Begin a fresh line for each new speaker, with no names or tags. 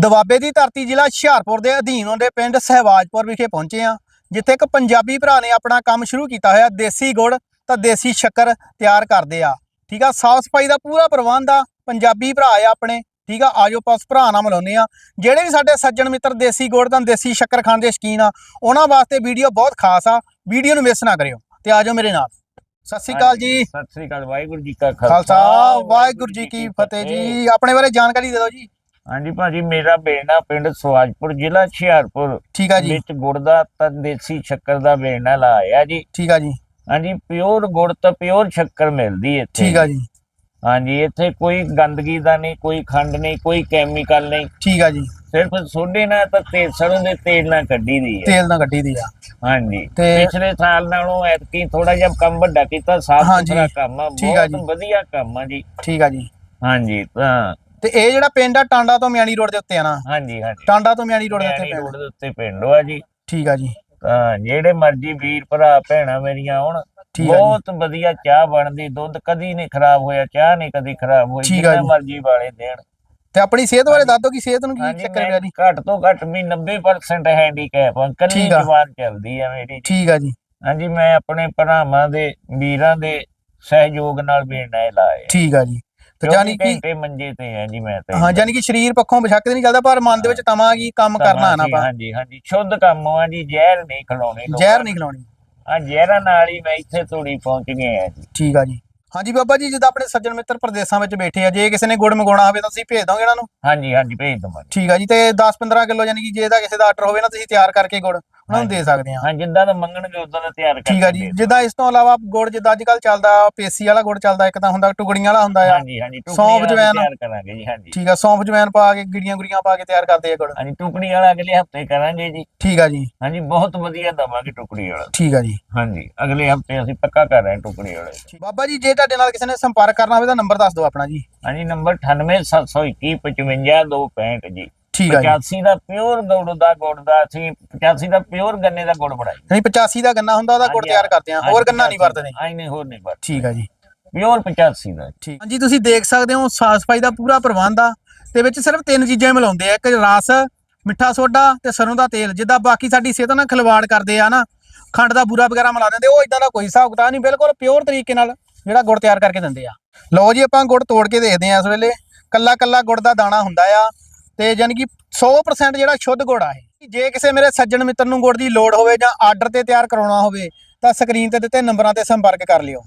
ਦਵਾਬੇ ਦੀ ਧਰਤੀ ਜ਼ਿਲ੍ਹਾ ਹੁਸ਼ਿਆਰਪੁਰ ਦੇ ਅਧੀਨ ਆਉਂਦੇ ਪਿੰਡ ਸਹਿਵਾਜਪੁਰ ਵਿਖੇ ਪਹੁੰਚੇ ਆ ਜਿੱਥੇ ਇੱਕ ਪੰਜਾਬੀ ਭਰਾ ਨੇ ਆਪਣਾ ਕੰਮ ਸ਼ੁਰੂ ਕੀਤਾ ਹੋਇਆ ਦੇਸੀ ਗੁੜ ਤਾਂ ਦੇਸੀ ਸ਼ੱਕਰ ਤਿਆਰ ਕਰਦੇ ਆ। ਠੀਕ ਆ ਸਾਫ਼ ਸਫ਼ਾਈ ਦਾ ਪੂਰਾ ਪ੍ਰਬੰਧ ਆ ਪੰਜਾਬੀ ਭਰਾ ਆ ਆਪਣੇ। ਠੀਕ ਆ ਆਜੋ ਪਾਸ ਭਰਾ ਨਾਲ ਮਿਲਾਉਂਦੇ ਆ ਜਿਹੜੇ ਵੀ ਸਾਡੇ ਸੱਜਣ ਮਿੱਤਰ ਦੇਸੀ ਗੁੜ ਤਾਂ ਦੇਸੀ ਸ਼ੱਕਰ ਖਾਣ ਦੇ ਸ਼ਕੀਨ ਆ ਉਹਨਾਂ ਵਾਸਤੇ ਵੀਡੀਓ ਬਹੁਤ ਖਾਸ ਆ। ਵੀਡੀਓ ਨੂੰ ਮਿਸ ਨਾ ਕਰਿਓ ਤੇ ਆਜੋ ਮੇਰੇ ਨਾਲ। ਸਤਿ ਸ਼੍ਰੀ ਅਕਾਲ ਜੀ।
ਸਤਿ ਸ੍ਰੀ ਅਕਾਲ ਵਾਹਿਗੁਰੂ ਜੀ ਕਾ
ਖਾਲਸਾ ਵਾਹਿਗੁਰੂ ਜੀ ਕੀ ਫਤਿਹ ਜੀ। ਆਪਣੇ ਬਾਰੇ ਜਾਣਕਾਰੀ ਦੇ ਦਿਓ ਜੀ।
ਹਾਂਜੀ ਭਾਜੀ ਮੇਰਾ ਬੇੜਾ ਪਿੰਡ ਸਵਾਜਪੁਰ ਜ਼ਿਲ੍ਹਾ ਹੁਸ਼ਿਆਰਪੁਰ।
ਠੀਕ ਆ ਜੀ।
ਵਿੱਚ ਗੁੜ ਦਾ ਤਾਂ ਦੇਸੀ ਸ਼ੱਕਰ ਦਾ ਬੇੜਾ ਲਾਇਆ ਜੀ।
ਠੀਕ ਆ ਜੀ।
ਹਾਂਜੀ ਪਿਓਰ ਗੁੜ ਤਾਂ ਪਿਓਰ ਸ਼ੱਕਰ ਮਿਲਦੀ ਇੱਥੇ।
ਠੀਕ ਆ ਜੀ।
ਹਾਂਜੀ ਇੱਥੇ ਕੋਈ ਗੰਦਗੀ ਦਾ ਨਹੀਂ ਕੋਈ ਖੰਡ ਨਹੀਂ ਕੋਈ ਕੈਮੀਕਲ ਨਹੀਂ।
ਠੀਕ ਆ ਜੀ।
ਸਿਰਫ ਸੋਡੇ ਨਾਲ ਤਾਂ ਤੇਲ ਸਰੋਂ ਦੇ ਤੇਲ ਨਾਲ ਕੱਢੀ ਦੀ ਹੈ
ਤੇਲ ਨਾਲ ਗੱਡੀ ਦੀ ਆ।
ਹਾਂਜੀ। ਪਿਛਲੇ ਸਾਲ ਨਾਲੋਂ ਐਤਕੀ ਥੋੜਾ ਜਿਹਾ ਕੰਮ ਵੱਡਾ ਕੀਤਾ ਸਾਫ਼ ਸੁਥਰਾ ਕੰਮ ਆ ਬਹੁਤ
ਜੀ।
ਵਧੀਆ ਕੰਮ ਆ ਜੀ।
ਠੀਕ ਆ ਜੀ।
ਹਾਂਜੀ ਤਾਂ
ਤੇ ਇਹ ਜਿਹੜਾ ਪਿੰਡ ਆ ਟਾਂਡਾ ਤੋਂ ਮਿਆਣੀ ਰੋਡ ਦੇ ਉੱਤੇ ਆ ਨਾ?
ਹਾਂਜੀ ਹਾਂਜੀ।
ਟਾਂਡਾ ਤੋਂ ਮਿਆਣੀ ਰੋਡ ਦੇ ਉੱਤੇ ਪਿੰਡ।
ਰੋਡ ਦੇ ਉੱਤੇ ਪਿੰਡ ਆ ਜੀ।
ਠੀਕ ਆ ਜੀ।
ਤਾਂ ਜਿਹੜੇ ਮਰਜ਼ੀ ਵੀਰ ਭਰਾ ਭੈਣਾਂ ਮੇਰੀਆਂ ਆਉਣ ਬਹੁਤ ਵਧੀਆ ਚਾਹ ਬਣਦੀ ਦੁੱਧ ਕਦੀ ਨਹੀਂ ਖਰਾਬ ਹੋਇਆ ਚਾਹ ਨਹੀਂ ਕਦੀ ਖਰਾਬ ਹੋਈ ਜਿੰਨਾ। ਮਰਜ਼ੀ ਵਾਲੇ ਦੇਣ।
ਤੇ ਆਪਣੀ ਸਿਹਤ ਬਾਰੇ ਦੱਸ ਦਿਓ ਕਿ ਸਿਹਤ ਨੂੰ ਕੀ ਚੱਕਰ ਪਿਆ ਜੀ?
ਘੱਟ ਤੋਂ ਘੱਟ ਵੀ 90% ਹੈਂਡੀਕੈਪ ਆ। ਕੱਲੀ। ਜਵਾਨ ਚੱਲਦੀ ਆ ਮੇਰੀ।
ਠੀਕ ਆ ਜੀ।
ਹਾਂਜੀ ਮੈਂ ਆਪਣੇ ਭਰਾਵਾਂ ਦੇ ਵੀਰਾਂ ਦੇ ਸਹਿਯੋਗ ਨਾਲ ਬੇੜਾ ਲਾਇਆ।
ਠੀਕ ਆ ਜੀ। ਤੇ ਜਾਨੀ ਕਿ
ਘੰਟੇ ਮੰਜੇ ਤੇ ਆ ਜੀ ਮੈਂ ਤੇ
ਹਾਂ ਜਾਨੀ ਕਿ ਸਰੀਰ ਪੱਖੋਂ ਬਿਸ਼ੱਕ ਤੇ ਨਹੀਂ ਚੱਲਦਾ ਪਰ ਮਨ ਦੇ ਵਿੱਚ ਤਮਾ ਕੀ ਕੰਮ ਕਰਨਾ ਹੈ ਨਾ ਆਪਾਂ।
ਹਾਂਜੀ ਹਾਂਜੀ ਸ਼ੁੱਧ ਕੰਮ ਆ ਜੀ ਜ਼ਹਿਰ ਨਹੀਂ ਖਿਲਾਉਣੀ
ਜ਼ਹਿਰ ਨਹੀਂ ਖਿਲਾਉਣੀ।
ਆ ਜ਼ਹਿਰਾਂ ਨਾਲ ਹੀ ਮੈਂ ਇੱਥੇ ਤੋੜੀ ਪਹੁੰਚ ਗਿਆ ਜੀ।
ਠੀਕ ਆ ਜੀ। ਹਾਂਜੀ ਬਾਬਾ ਜੀ ਜਿੱਦਾਂ ਆਪਣੇ ਸੱਜਣ ਮਿੱਤਰ ਪ੍ਰਦੇਸ਼ਾਂ ਵਿੱਚ ਬੈਠੇ ਆ ਜੇ ਕਿਸੇ ਨੇ ਗੁੜ ਮੰਗਾਉਣਾ ਹੋਵੇ ਤਾਂ ਤੁਸੀਂ ਭੇਜ ਦੋਗੇ ਇਹਨਾਂ ਨੂੰ?
ਹਾਂਜੀ ਹਾਂਜੀ ਭੇਜ ਦਵਾਂਗੇ।
ਠੀਕ ਆ ਜੀ ਤੇ 10-15 ਕਿਲੋ ਯਾਨੀ ਕਿ ਜੇ ਇਹਦਾ ਕਿਸੇ ਦਾ ਆਰਡਰ ਹੋਵੇ ਨਾ ਤੁਸੀਂ ਤਿਆਰ ਕਰਕੇ ਗੁੜ। ਉਹਨਾਂ ਨੂੰ ਦੇ ਸਕਦੇ ਆ
ਹਾਂ ਜਿੱਦਾਂ ਦਾ ਮੰਗਣਗੇ ਉਦਾਂ ਦਾ ਤਿਆਰ ਕਰਕੇ
ਠੀਕ ਆ ਜੀ। ਜਿੱਦਾਂ ਇਸ ਤੋਂ ਇਲਾਵਾ ਗੁੜ ਜਿੱਦਾਂ ਅੱਜ ਕੱਲ ਚੱਲਦਾ ਪੇਸੀ ਵਾਲਾ ਗੁੜ ਚੱਲਦਾ ਇੱਕ ਤਾਂ ਹੁੰਦਾ ਟੁਕੜੀਆਂ ਵਾਲਾ ਹੁੰਦਾ ਆ।
ਹਾਂਜੀ ਹਾਂਜੀ
ਸੌਂਫ
ਵਾਲਾ
ਜਵੈਣ।
ਤਿਆਰ ਕਰਾਂਗੇ ਜੀ ਹਾਂਜੀ।
ਠੀਕ ਆ ਸੌਂਫ ਜਵੈਨ ਪਾ ਕੇ ਗਿੜੀਆਂ ਗੁੜੀਆਂ ਪਾ ਕੇ ਤਿਆਰ ਕਰਦੇ ਆ ਗੁੜ।
ਹਾਂਜੀ ਟੁਕੜੀ ਵਾਲਾ ਅਗਲੇ ਹਫ਼ਤੇ ਕਰਾਂਗੇ ਜੀ।
ਠੀਕ ਆ ਜੀ।
ਹਾਂਜੀ ਬਹੁਤ ਵਧੀਆ ਦਵਾਂਗੇ ਟੁਕੜੀ ਵਾਲਾ।
ਠੀਕ ਆ ਜੀ।
ਹਾਂਜੀ ਅਗਲੇ ਹਫ਼ਤੇ ਅਸੀਂ ਪੱਕਾ ਕਰ ਰਹੇ ਹਾਂ ਟੁਕੜੀ ਵਾਲੇ।
ਬਾਬਾ ਜੀ ਜੇ ਤੁਹਾਡੇ ਨਾਲ ਕਿਸੇ ਨੇ ਸੰਪਰਕ ਕਰਨਾ ਹੋਵੇ ਤਾਂ ਨੰਬਰ ਦੱਸ ਦਿਓ ਆਪਣਾ ਜੀ।
ਹਾਂਜੀ ਨੰਬਰ 9871255265 ਜੀ।
ਠੀਕ ਆ ਜੀ।
85 ਦਾ ਪਿਓਰ ਗੁੜ ਦਾ ਗੁੜ ਦਾ ਅਸੀਂ 85 ਦਾ ਪਿਓਰ ਗੰਨੇ ਦਾ ਗੁੜ ਬਣਾਈ।
ਨਹੀਂ 85 ਦਾ ਗੰਨਾ ਹੁੰਦਾ ਉਹਦਾ ਗੁੜ ਤਿਆਰ ਕਰਦੇ ਆ। ਹੋਰ ਗੰਨਾ ਨਹੀਂ ਵਰਤਦੇ।
ਆਈ ਨਹੀਂ ਹੋਰ ਨਹੀਂ ਵਰਤਦੇ।
ਠੀਕ ਆ ਜੀ।
ਪਿਓਰ 85 ਦਾ।
ਠੀਕ। ਹਾਂਜੀ ਤੁਸੀਂ ਦੇਖ ਸਕਦੇ ਹੋ ਸਾਫ਼ ਸਫ਼ਾਈ ਦਾ ਪੂਰਾ ਪ੍ਰਬੰਧ ਆ। ਤੇ ਵਿੱਚ ਸਿਰਫ ਤਿੰਨ ਚੀਜ਼ਾਂ ਮਿਲਾਉਂਦੇ ਆ। ਇੱਕ ਰਸ ਮਿੱਠਾ ਸੋਡਾ ਤੇ ਸਰੋਂ ਦਾ ਤੇਲ। ਜਿੱਦਾਂ ਬਾਕੀ ਸਾਡੀ ਸਿਹਤ ਨਾਲ ਖਿਲਵਾੜ ਕਰਦੇ ਆ ਨਾ ਖੰਡ ਦਾ ਬੂਰਾ ਵਗੈਰਾ ਮਿਲਾ ਦਿੰਦੇ ਉਹ ਇਦਾਂ ਦਾ ਕੋਈ ਹਿਸਾਬ ਕਿਤਾਬ ਨਹੀਂ। ਬਿਲਕੁਲ ਪਿਓਰ ਤਰੀਕੇ ਨਾਲ ਜਿਹੜਾ ਗੁੜ ਤਿਆਰ ਕਰਕੇ ਦਿੰਦੇ ਆ। ਲਓ ਜੀ ਆਪਾਂ ਗੁੜ ਤੋੜ ਕੇ ਦੇਖਦੇ ਆ ਇਸ ਵੇਲੇ। ਕੱਲਾ ਕੱਲਾ ਗੁੜ ਦਾ ਦਾਣਾ ਹੁੰਦਾ ਆ। ਤੇ ਯਾਨੀ ਕਿ 100% ਜਿਹੜਾ ਸ਼ੁੱਧ ਗੁੜ ਆ ਇਹ। ਜੇ ਕਿਸੇ ਮੇਰੇ ਸੱਜਣ ਮਿੱਤਰ ਨੂੰ ਗੁੜ ਦੀ ਲੋੜ ਹੋਵੇ ਜਾਂ ਆਰਡਰ ਤੇ ਤਿਆਰ ਕਰਾਉਣਾ ਹੋਵੇ ਤਾਂ ਸਕਰੀਨ ਤੇ ਦਿੱਤੇ ਨੰਬਰਾਂ ਤੇ ਸੰਪਰਕ ਕਰ ਲਿਓ।